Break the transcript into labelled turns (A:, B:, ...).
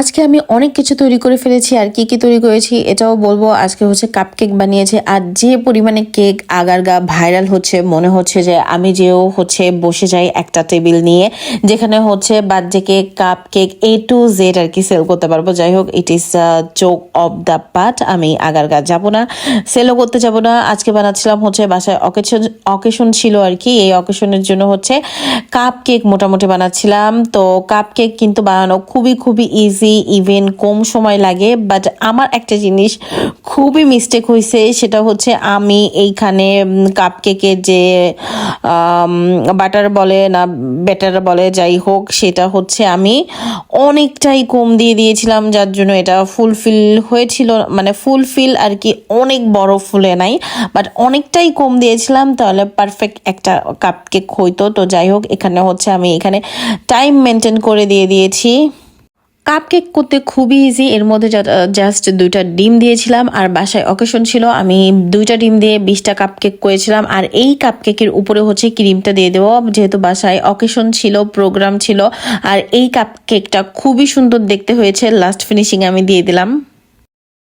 A: আজকে আমি অনেক কিছু তৈরি করে ফেলেছি আর কি কি তৈরি করেছি এটাও বলব। আজকে হচ্ছে কাপ কেক বানিয়েছে আর যে পরিমাণে কেক আগারগা ভাইরাল হচ্ছে, মনে হচ্ছে যে আমি যেও হচ্ছে বসে যাই একটা টেবিল নিয়ে, যেখানে হচ্ছে birthday cake cup cake A to Z আর কি সেল করতে পারব। যাই হোক it is choke of the part আমি আগারগা যাব না সেলও করতে যাব না। আজকে বানাচ্ছিলাম হচ্ছে বাসায় অকেশন অকেশন ছিল আর কি, এই অকেশনের জন্য হচ্ছে কাপ কেক মোটামুটি বানাচ্ছিলাম। তো কাপ কেক কিন্তু বানানো খুবই খুবই ইজি ইভেন কম সময় লাগে বাট আমার একটা জিনিস খুবই মিস্টেক হয়েছে সেটা হচ্ছে আমি এইখানে কাপ কেকের যে বাটার বলে না ব্যাটার বলে, যাই হোক, সেটা হচ্ছে আমি অনেকটাই কম দিয়ে দিয়েছিলাম, যার জন্য এটা ফুলফিল হয়েছিল মানে ফুলফিল আর কি অনেক বড় ফুলে নাই বাট অনেকটাই কম দিয়েছিলাম, তাহলে পারফেক্ট একটা কাপ কেক হইতো। তো যাই হোক, এখানে হচ্ছে আমি এখানে টাইম মেনটেন করে দিয়ে দিয়েছি। কাপ কেক করতে খুবই ইজি এর মধ্যে জাস্ট দুইটা ডিম দিয়েছিলাম, আর বাসায় অকেশন ছিল, আমি দুইটা ডিম দিয়ে বিশটা কাপ কেক করেছিলাম, আর এই কাপ কেকের উপরে হচ্ছে ক্রিমটা দিয়ে দেবো। যেহেতু বাসায় অকেশন ছিল প্রোগ্রাম ছিল, আর এই কাপ কেকটা খুবই সুন্দর দেখতে হয়েছে। লাস্ট ফিনিশিং আমি দিয়ে দিলাম।